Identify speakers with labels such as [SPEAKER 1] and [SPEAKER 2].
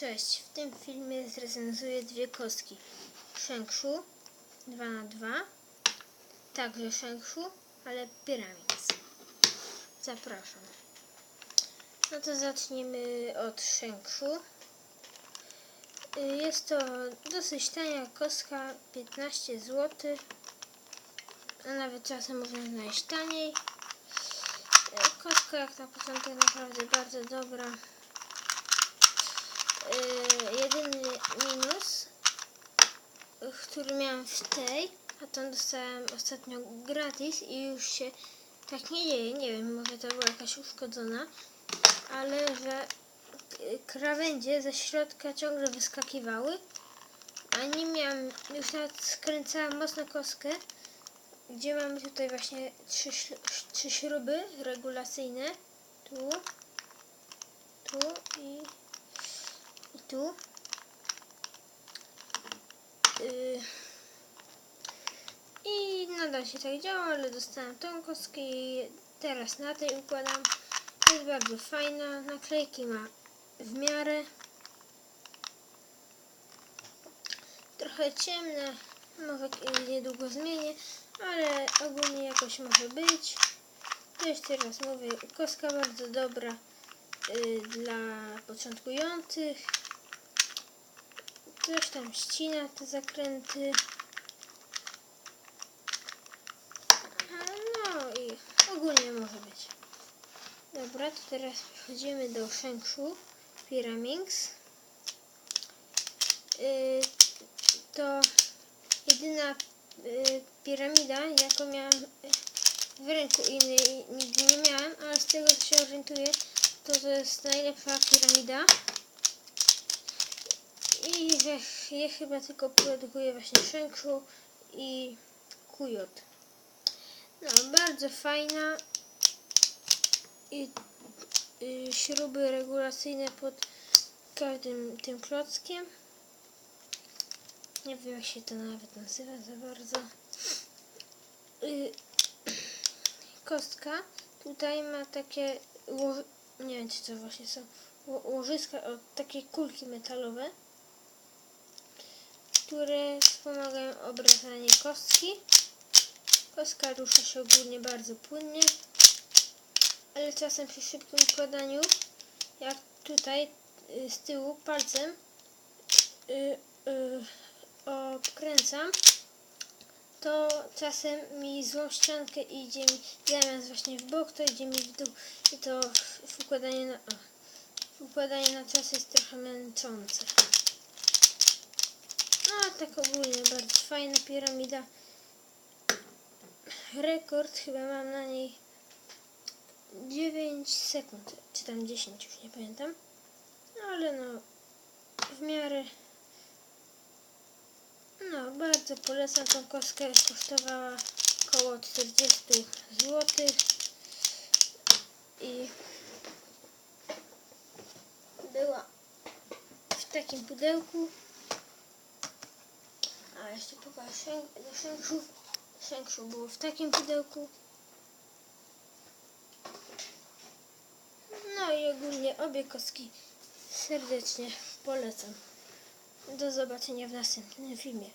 [SPEAKER 1] Cześć, w tym filmie zrecenzuję dwie kostki. Szengshu 2 na 2 także Szengshu, ale Pyramids. Zapraszam. No to zacznijmy od Szengshu. Y, Jest to dosyć tania kostka, 15 zł. A nawet czasem można znaleźć taniej. Kostka jak na początek naprawdę bardzo dobra. Yy, jedyny minus, który miałam w tej, a tą dostałem ostatnio gratis i już się tak nie dzieje. Nie wiem, może to była jakaś uszkodzona, ale że yy, krawędzie ze środka ciągle wyskakiwały, a nie miałam, już nawet skręcałam mocno kostkę, gdzie mamy tutaj właśnie trzy, trzy śruby regulacyjne, tu i i tu. Yy. I nadal się tak działa, ale dostałam tą kostkę i teraz na tej układam. Jest bardzo fajna. Naklejki ma w miarę. Trochę ciemne. Może niedługo zmienię, ale ogólnie jakoś może być. Jeszcze raz mówię, kostka bardzo dobra y, dla początkujących. Coś tam ścina te zakręty. No i ogólnie może być. Dobra, to teraz przechodzimy do Shengshu Pyraminx. Y, to jedyna y, piramida, jaką miałam w ręku innej nigdy nie miałem, ale z tego co się orientuję, to to jest najlepsza piramida. I że je chyba tylko produkuje właśnie Shengshu i Kujot. No, bardzo fajna. I y, śruby regulacyjne pod każdym tym klockiem. Nie wiem jak się to nawet nazywa za bardzo. Y, kostka tutaj ma takie nie wiem czy to właśnie są ło- łożyska o takie kulki metalowe które wspomagają obracanie kostki kostka rusza się ogólnie bardzo płynnie ale czasem przy szybkim układaniu jak tutaj y, z tyłu palcem y, y, obkręcam to czasem mi złą ściankę idzie mi zamiast właśnie w bok, to idzie mi w dół i to w, układanie na w układanie na czas jest trochę męczące. A tak ogólnie bardzo fajna piramida. Rekord chyba mam na niej 9 sekund, czy tam 10, już nie pamiętam. No ale no w miarę no, bardzo polecam tą kostkę. Kosztowała około 40 zł. I była w takim pudełku. A jeszcze pokażę szengszu. Szengszu było w takim pudełku. No i ogólnie obie kostki serdecznie polecam. Do zobaczenia w następnym filmie.